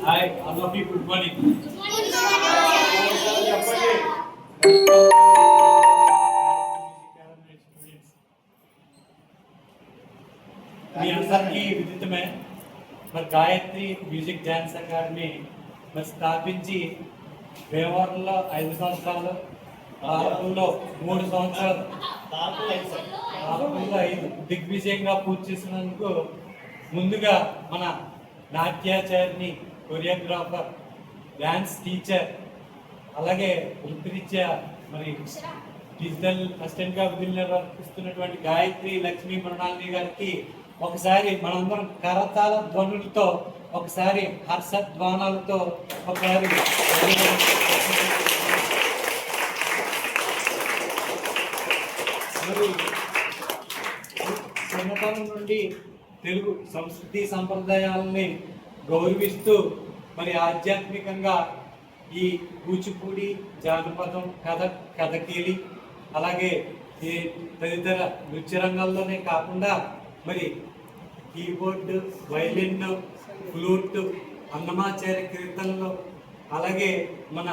Hi all of you good morning మీ అందరికీ విదితమే. మరి గాయత్రి మ్యూజిక్ డ్యాన్స్ అకాడమీ మరి స్థాపించి భీమవరంలో ఐదు సంవత్సరాలు ఆలపూర్లో మూడు సంవత్సరాలు ఆలపూర్లో ఐదు దిగ్విజయంగా పూర్తి చేసినందుకు ముందుగా మన నాట్యాచారిని కొరియోగ్రాఫర్ డ్యాన్స్ టీచర్ అలాగే వృత్తిరీత్యా మరి డిజిటల్ అసిస్టెంట్గా విధులు నిర్వర్తిస్తున్నటువంటి గాయత్రి లక్ష్మీ మృణాలిని గారికి ఒకసారి మనందరం కరతాల ధ్వనులతో ఒకసారి హర్ష ధ్వానాలతో ఒకసారి మరి చిన్నతనం నుండి తెలుగు సంస్కృతి సంప్రదాయాలని గౌరవిస్తూ మరి ఆధ్యాత్మికంగా ఈ కూచిపూడి జానపదం కథ కథకీలి అలాగే ఈ తదితర నృత్య రంగాల్లోనే కాకుండా మరి కీబోర్డ్ వైలిన్ ఫ్లూట్ అన్నమాచార్య కీర్తనలు అలాగే మన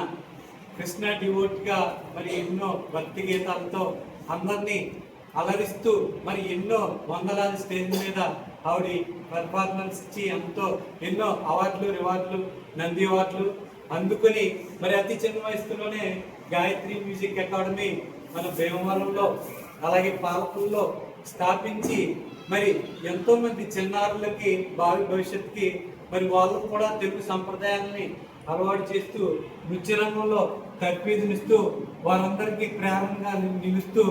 కృష్ణ డివోట్గా మరి ఎన్నో భక్తి గీతాలతో అందరినీ అలరిస్తూ మరి ఎన్నో వందలాది స్టేజ్ మీద ఆవిడ పెర్ఫార్మెన్స్ ఇచ్చి ఎంతో ఎన్నో అవార్డులు రివార్డులు నంది అవార్డులు అందుకుని మరి అతి చిన్న వయసులోనే గాయత్రి మ్యూజిక్ అకాడమీ మన భీమవరంలో అలాగే పాలకుల్లో స్థాపించి మరి ఎంతోమంది చిన్నారులకి భావి భవిష్యత్తుకి మరి వాళ్ళు కూడా తెలుగు సంప్రదాయాలని అలవాటు చేస్తూ నృత్య రంగంలో తర్పీదునిస్తూ వారందరికీ ప్రేరణగా నిలుస్తూ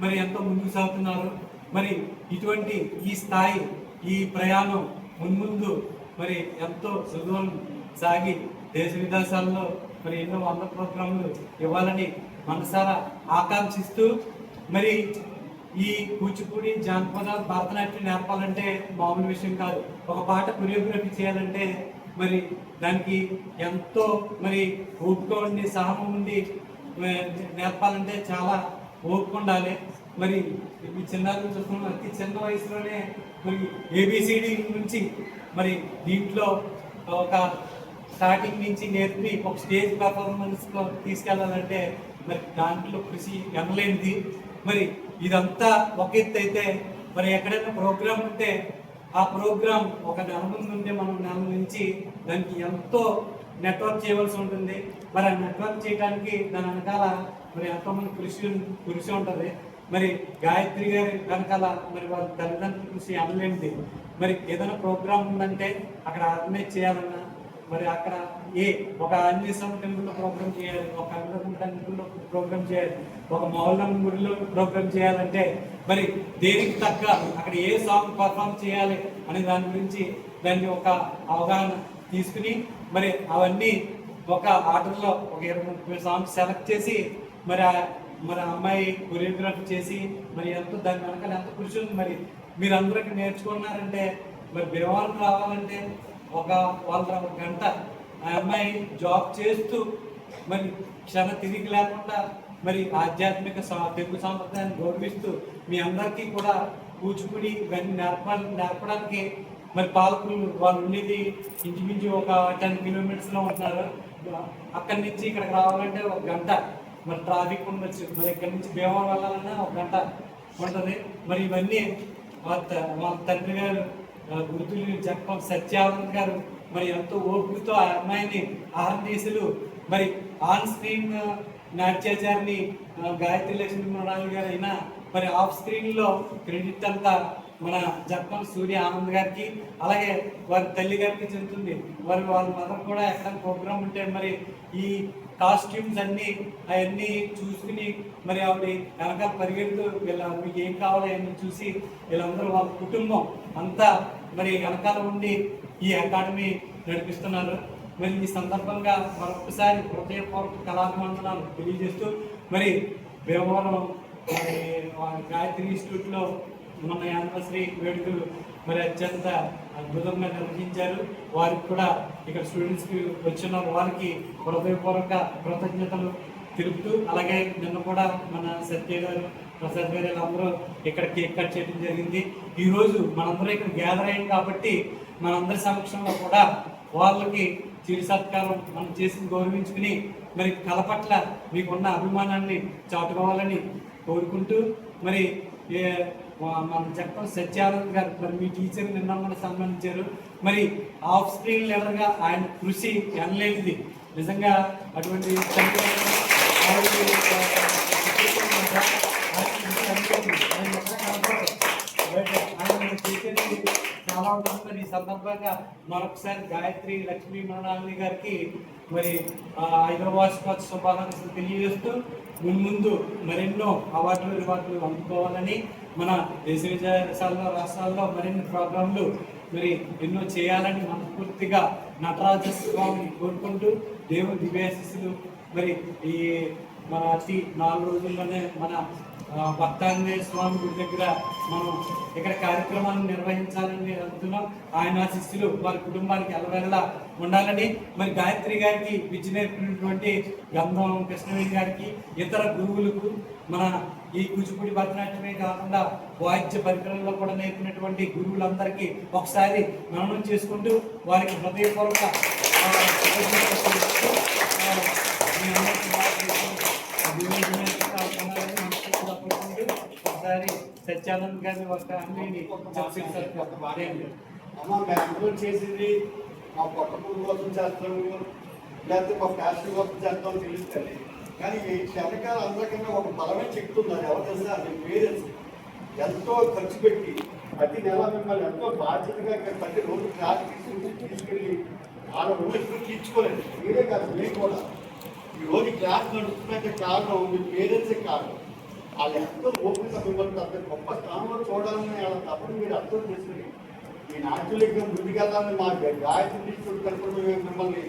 మరి ఎంతో ముందుకు సాగుతున్నారు. మరి ఇటువంటి ఈ స్థాయి ఈ ప్రయాణం మున్ముందు మరి ఎంతో సుదూరం సాగి దేశ విదేశాల్లో మరి ఎన్నో వంద ప్రోగ్రాంలు ఇవ్వాలని మనసారా ఆకాంక్షిస్తూ మరి ఈ కూచిపూడి జానపద భరతనాట్యం నేర్పాలంటే మామూలు విషయం కాదు. ఒక పాట కొరియోగ్రఫీ చేయాలంటే మరి దానికి ఎంతో మరి ఓపిక ఉండి సహనం ఉండి నేర్పాలంటే చాలా ఓపిక ఉండాలి మరి మీ చిన్నారులు చూస్తున్నాం అతి చిన్న వయసులోనే మరి ఏబిసిడి నుంచి మరి దీంట్లో ఒక స్టార్టింగ్ నుంచి నేర్పి ఒక స్టేజ్ పర్ఫార్మెన్స్లో తీసుకెళ్ళాలంటే మరి దాంట్లో కృషి ఎనలేనిది. మరి ఇదంతా ఒక ఎత్తు అయితే మరి ఎక్కడైనా ప్రోగ్రామ్ ఉంటే ఆ ప్రోగ్రామ్ ఒక నెల ముందు ఉంటే మనం నెల నుంచి దానికి ఎంతో నెట్వర్క్ చేయవలసి ఉంటుంది. మరి ఆ నెట్వర్క్ చేయడానికి దాని వెనకాల మరి ఎంతోమంది కృషి కృషి ఉంటుంది. మరి గాయత్రి గారి వెనకాల మరి వారి తల్లిదండ్రుల కృషి అనలేనిది మరి ఏదైనా ప్రోగ్రామ్ ఉందంటే అక్కడ ఆర్గనైజ్ చేయాలన్నా మరి అక్కడ ఏ ఒక ఆంజనేయ టెంపుల్లో ప్రోగ్రామ్ చేయాలి ఒక అంగరకం టెంపుల్లో ప్రోగ్రామ్ చేయాలి ఒక మౌలం గుడిలో ప్రోగ్రామ్ చేయాలంటే మరి దేనికి తగ్గ అక్కడ ఏ సాంగ్ పర్ఫామ్ చేయాలి అనే దాని గురించి దాన్ని ఒక అవగాహన తీసుకుని మరి అవన్నీ ఒక ఆర్డర్లో ఒక ఇరవై ముప్పై సాంగ్స్ సెలెక్ట్ చేసి మరి మన మరి అమ్మాయి కొరియోగ్రఫీ చేసి మరి ఎంతో దాని వెనకాల ఎంత కృషి ఉంది మరి? మీరందరికీ నేర్చుకున్నారంటే మరి భీమవరం రావాలంటే ఒక వాళ్ళ ఒక గంట ఆ అమ్మాయి జాబ్ చేస్తూ మరి క్షణ తిరిగి లేకుండా మరి ఆధ్యాత్మిక సా- తెలుగు సాంప్రదాయాన్ని గౌరవిస్తూ మీ అందరికీ కూడా కూచిపూడి ఇవన్నీ నేర్పాలి నేర్పడానికి మరి పాలకులు వాళ్ళు ఉండేది ఇంచుమించు ఒక టెన్ కిలోమీటర్స్లో ఉంటున్నారు. అక్కడి నుంచి ఇక్కడికి రావాలంటే ఒక గంట మరి ట్రాఫిక్ ఉండొచ్చు మరి ఇక్కడి నుంచి భీమవరం వెళ్ళాలన్నా ఒక గంట ఉంటుంది మరి ఇవన్నీ వాళ్ళ త- వాళ్ళ తండ్రి గారు ఆ, గుర్తులు సత్యానంద్ గారు మరి ఎంతో ఓపికతో ఆ అమ్మాయిని ఆర్ఎన్టీసీలు మరి ఆన్ స్క్రీన్ నాట్యాచారిని గాయత్రి లక్ష్మి మృణాలి గారు అయినా మరి ఆఫ్ స్క్రీన్లో క్రెడిట్ అంతా మన జప్పం సూర్య ఆనంద్ గారికి అలాగే వారి తల్లి గారికి చెందుతుంది వారి వాళ్ళ మదర్ కూడా ఎక్కడ ప్రోగ్రామ్ ఉంటే మరి ఈ కాస్ట్యూమ్స్ అన్ని అవన్నీ చూసుకుని మరి ఆవిడ వెనకాల పరిగెడుతూ వీళ్ళ మీకు ఏం కావాలో అవన్నీ చూసి వీళ్ళందరూ వాళ్ళ కుటుంబం అంతా మరి వెనకాల ఉండి ఈ అకాడమీ నడిపిస్తున్నారు. మరి ఈ సందర్భంగా మరొకసారి హృదయపూర్వక కళాభివందనాలు తెలియజేస్తూ మరి భీమవరం మరి గాయత్రి ఇన్స్టిట్యూట్లో మన యానివర్సరీ వేడుకలు మరి అత్యంత అద్భుతంగా నిర్వహించారు. వారికి కూడా ఇక్కడ స్టూడెంట్స్కి వచ్చిన వారికి హృదయపూర్వక కృతజ్ఞతలు తెలుపుతూ అలాగే నిన్న కూడా మన సత్య గారు ప్రసాద్ గారు అందరూ ఇక్కడ కేక్ కట్ చేయడం జరిగింది. ఈరోజు మనందరం ఇక్కడ గ్యాదర్ అయ్యాం కాబట్టి మనందరి సమక్షంలో కూడా వాళ్ళకి చిరు సత్కారం మనం చేసి గౌరవించుకుని మరి కళ పట్ల మీకున్న అభిమానాన్ని చాటుకోవాలని కోరుకుంటూ మరి ఏ మనం చెప్పడం సత్యానంద్ గారు మరి మీ టీచర్ నిన్న మన సన్మానించారు మరి ఆఫ్ స్క్రీన్ లీడర్గా ఆయన కృషి ఎనలేనిది. నిజంగా అటువంటి ఆయన చాలా ఉంటుంది మరి ఈ సందర్భంగా మరొకసారి గాయత్రి లక్ష్మీ మృణాలిని గారికి మరి హైదరాబాద్ శుభాకాంక్షలు తెలియజేస్తూ ముందు మరెన్నో అవార్డులు రివార్డులు అందుకోవాలని మన దేశ విదేశాల్లో రాష్ట్రాల్లో మరిన్ని ప్రోగ్రాంలు మరి ఎన్నో చేయాలని మనస్ఫూర్తిగా నటరాజ స్వామిని కోరుకుంటూ దేవుని దివ్యాశిస్సులు మరి ఈ మన అతి నాలుగు రోజుల్లోనే మన భక్తాంజనేయ స్వామి గుడి దగ్గర మనం ఇక్కడ కార్యక్రమాన్ని నిర్వహించాలని అనుకున్నాం. ఆయన శిష్యులు వారి కుటుంబానికి ఎల్లవెల్లా ఉండాలని మరి గాయత్రి గారికి విద్య నేర్పినటువంటి గంధం కృష్ణవేణి గారికి ఇతర గురువులకు మన ఈ కూచిపూడి భరతనాట్యమే కాకుండా వాయిద్య పరికరాల్లో కూడా నేర్పినటువంటి గురువులందరికీ ఒకసారి మననం చేసుకుంటూ వారికి హృదయపూర్వక ఒకసారి సత్యానంద్ గారి ఒక అన్ని అమ్మ మేము చేసేది. మా పక్క పురుగు కోసం చేస్తాము లేకపోతే మా ఫ్యాషన్ కోసం చేస్తాం తెలుస్తుంది కానీ శనకాల క్షణకాల అందరికన్నా ఒక బలమే చెప్తున్నారు ఉన్నారు ఎవరు తెలుసా? అది పేరెంట్స్. ఎంతో ఖర్చు పెట్టి ప్రతి నెల మిమ్మల్ని ఎంతో బాధ్యతగా ఇక్కడ ప్రతి రోజు క్లాస్ తీసుకుని తీసుకెళ్ళి వాళ్ళ రోజు ఎప్పుడు తీర్చుకోలేదు. మీరే కాదు మేము కూడా. ఈ రోజు క్లాస్ నడుస్తున్నట్టే కారణం మీ పేరెంట్సే కారణం. వాళ్ళు ఎంతో ఓపిక మిమ్మల్ని అంత గొప్ప స్థానంలో చూడాలని వాళ్ళ తప్పని మీరు అర్థం చేసుకుని ఈ నాట్యులకి ముందుకెళ్ళాలని మా గాయత్రి తీసుకుని తరపున మిమ్మల్ని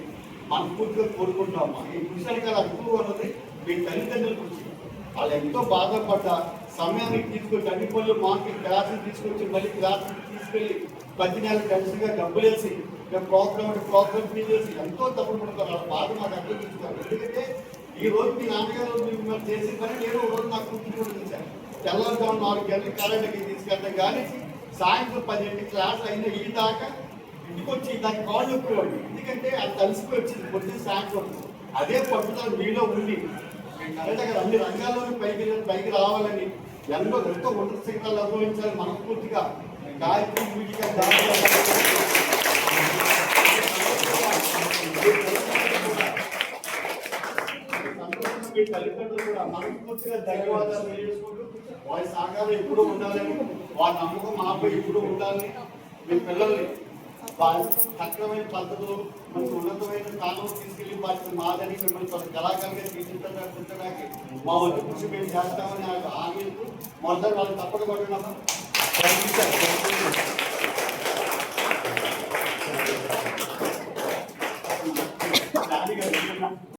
మనస్ఫూర్తిగా కోరుకుంటాము ఈ కృషి అర్థం ఉన్నది. మీ తల్లిదండ్రుల గురించి. వాళ్ళు ఎంతో బాధపడ్డ సమయానికి తీసుకొచ్చి అన్ని పనులు మాకు క్లాసులు తీసుకొచ్చి మళ్ళీ క్లాసులు తీసుకెళ్ళి ప్రతి నెల కలిసిగా డబ్బులేసి మేము ప్రోగ్రామ్ ప్రోగ్రామ్ చేసి ఎంతో తప్పులు పడతారు వాళ్ళ బాధ మాకు అర్థం తీసుకోవాలి ఎందుకంటే ఈ రోజు మీ నాన్నగారు మిమ్మల్ని చేసిన పని నేను ఒక రోజు నాకు కూర్చుని చేశాను తెల్లవారుజాము నాలుగు గంటల కరెంట్కి తీసుకెళ్తాం. కానీ సాయంత్రం పదిహేను క్లాస్ అయిన ఈ దాకా ఇంటికి వచ్చి దానికి కాళ్ళు నొప్పేవాడు ఎందుకంటే అది తలిసిపోయి వచ్చింది పొద్దున సాయంత్రం. అదే పట్టుదల మీలో ఉండి కరెక్ట్గా అన్ని రంగాల్లోనూ పైకి పైకి రావాలని ఎంతో ఎంతో ఉన్నత శిఖరాలు అనుభవించాలి మనస్ఫూర్తిగా గాయత్రి పూజిక మీ తల్లిదండ్రులు కూడా మనస్ఫూర్తిగా ధన్యవాదాలు తెలియజేసుకుంటూ వారి సహకారం ఎప్పుడూ ఉండాలని వారి నమ్మకం మాపై ఎప్పుడూ ఉండాలని మీ పిల్లల్ని వారి పద్ధతులు మంచి ఉన్నతమైన స్థానం తీసుకెళ్ళి వాటిని మాదని మిమ్మల్ని కొంత కళాకారుగా తీర్చిదిద్దడానికి మా వంతు కృషి మేము చేస్తామని హామీ ఇస్తూ మొదటి వాళ్ళు తప్పక కొట్టినాము